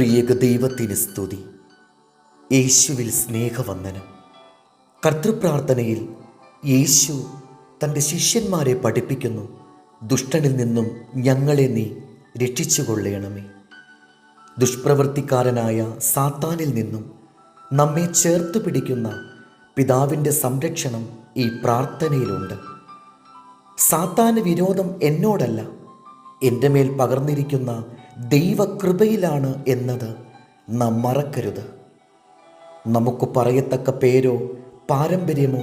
ത്രിയേക ദൈവത്തിന് സ്തുതി. യേശുവിൽ സ്നേഹവന്ദനം. കർത്തൃപ്രാർത്ഥനയിൽ യേശു തന്റെ ശിഷ്യന്മാരെ പഠിപ്പിക്കുന്നു. ദുഷ്ടനിൽ നിന്നും ഞങ്ങളെ നീ രക്ഷിച്ചുകൊള്ളയണമേ ദുഷ്പ്രവൃത്തിക്കാരനായ സാത്താനിൽ നിന്നും നമ്മെ ചേർത്ത് പിടിക്കുന്ന പിതാവിന്റെ സംരക്ഷണം ഈ പ്രാർത്ഥനയിലുണ്ട്. സാത്താന് വിരോധം എന്നോടല്ല എന്റെ മേൽ പകർന്നിരിക്കുന്ന ദൈവകൃപയിലാണ് എന്നത് നാം മറക്കരുത്. നമുക്ക് പറയത്തക്ക പേരോ പാരമ്പര്യമോ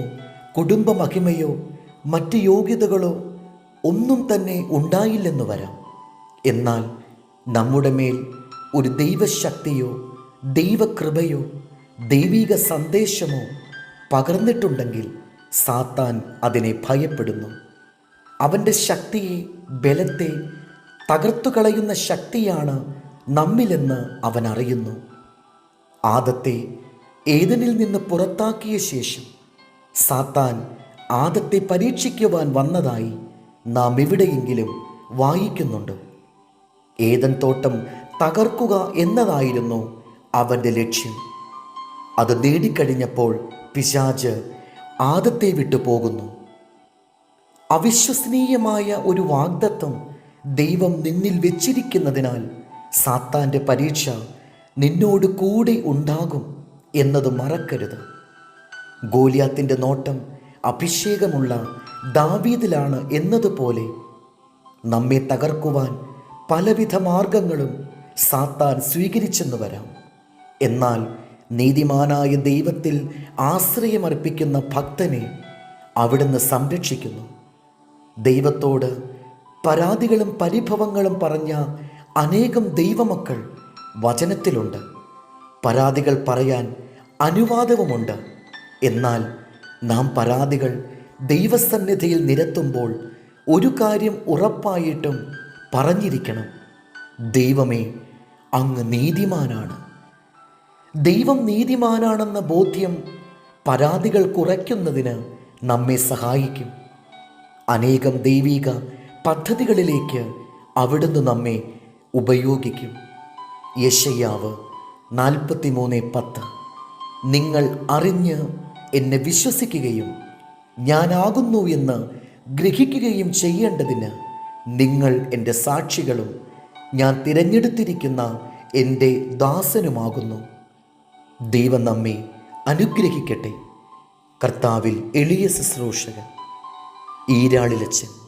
കുടുംബമഹിമയോ മറ്റ് യോഗ്യതകളോ ഒന്നും തന്നെ ഉണ്ടായില്ലെന്ന് വരാം. എന്നാൽ നമ്മുടെ മേൽ ഒരു ദൈവശക്തിയോ ദൈവകൃപയോ ദൈവിക സന്ദേശമോ പകർന്നിട്ടുണ്ടെങ്കിൽ സാത്താൻ അതിനെ ഭയപ്പെടുന്നു. അവന്റെ ശക്തിയെ ബലത്തെ തകർത്തു കളയുന്ന ശക്തിയാണ് നമ്മിലെന്ന് അവൻ അറിയുന്നു ആദത്തെ ഏതനിൽ നിന്ന് പുറത്താക്കിയ ശേഷം സാത്താൻ ആദത്തെ പരീക്ഷിക്കുവാൻ വന്നതായി നാം എവിടെയെങ്കിലും വായിക്കുന്നുണ്ട്. ഏതൻ തോട്ടം തകർക്കുക എന്നതായിരുന്നു അവന്റെ ലക്ഷ്യം. അത് നേടിക്കഴിഞ്ഞപ്പോൾ പിശാജ് ആദത്തെ വിട്ടുപോകുന്നു. അവിശ്വസനീയമായ ഒരു വാഗ്ദത്വം ദൈവം നിന്നിൽ വെച്ചിരിക്കുന്നതിനാൽ സാത്താന്റെ പരീക്ഷ നിന്നോട് കൂടെ ഉണ്ടാകും എന്നത് മറക്കരുത്. ഗോലിയാത്തിന്റെ നോട്ടം അഭിഷേകമുള്ള ദാവീദിലാണ് എന്നതുപോലെ നമ്മെ തകർക്കുവാൻ പലവിധ മാർഗങ്ങളും സാത്താൻ സ്വീകരിച്ചെന്ന് വരാം. എന്നാൽ നീതിമാനായ ദൈവത്തിൽ ആശ്രയമർപ്പിക്കുന്ന ഭക്തനെ അവിടുന്ന് സംരക്ഷിക്കുന്നു. ദൈവത്തോട് പരാതികളും പരിഭവങ്ങളും പറഞ്ഞ അനേകം ദൈവമക്കൾ വചനത്തിലുണ്ട്. പരാതികൾ പറയാൻ അനുവാദവുമുണ്ട്. എന്നാൽ നാം പരാതികൾ ദൈവസന്നിധിയിൽ നിരത്തുമ്പോൾ ഒരു കാര്യം ഉറപ്പായിട്ടും പറഞ്ഞിരിക്കണം. ദൈവമേ അങ്ങ് നീതിമാനാണ്. ദൈവം നീതിമാനാണെന്ന ബോധ്യം പരാതികൾ കുറയ്ക്കുന്നതിന് നമ്മെ സഹായിക്കും. അനേകം ദൈവിക പദ്ധതികളിലേക്ക് അവിടുന്ന് നമ്മെ ഉപയോഗിക്കും. യശയ്യാവ് നാൽപ്പത്തിമൂന്ന് പത്ത്. നിങ്ങൾ അറിഞ്ഞ് എന്നെ വിശ്വസിക്കുകയും ഞാനാകുന്നു എന്ന് ഗ്രഹിക്കുകയും ചെയ്യേണ്ടതിന് നിങ്ങൾ എന്റെ സാക്ഷികളും ഞാൻ തിരഞ്ഞെടുത്തിരിക്കുന്ന എന്റെ ദാസനുമാകുന്നു. ദൈവം നമ്മെ അനുഗ്രഹിക്കട്ടെ. കർത്താവിൽ എളിയ ശുശ്രൂഷകൻ ഈരാളിലച്ചൻ